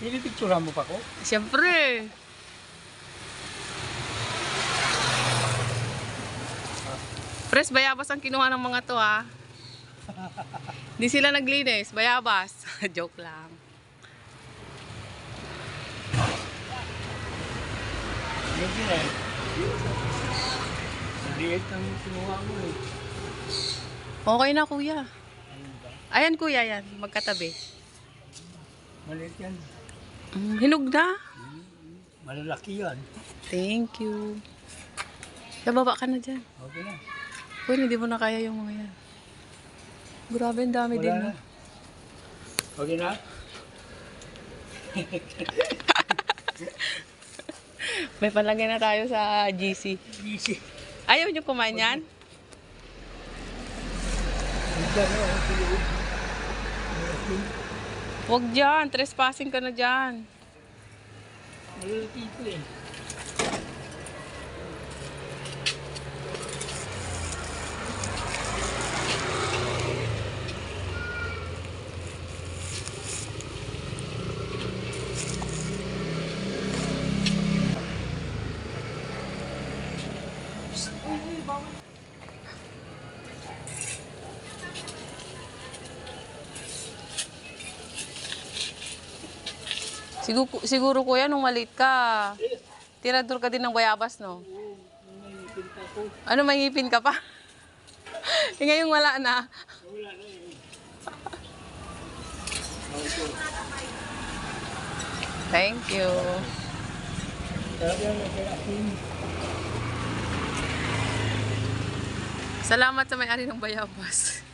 Pinipicturean mo pa ko? Siyempre. Pres, bayabas ang kinuha ng mga to ha. Di sila naglinis, bayabas. Joke lang. Hindi na eh. Maliit ang kinuha mo eh. Okay na kuya. Ayan kuya yan, magkatabi. Maliit yan. Mm, hinog na. Malalaki yan. Thank you. Kababa ka na dyan. Okay na. Uy, hindi mo na kaya yung mga yan. Grabe, ang dami din. Wala No? na. Okay na? May palagay na tayo sa GC. Easy. Ayaw niyo kumain yan? Hindi na loob. Huwag dyan, trespassing ka na dyan. Malalaki ito eh. Siguro, siguro kuya, nung maliit ka, tirador ka din ng bayabas, no? Ano, may ngipin ka pa? eh, ngayon wala na. Thank you. Salamat sa may-ari ng bayabas.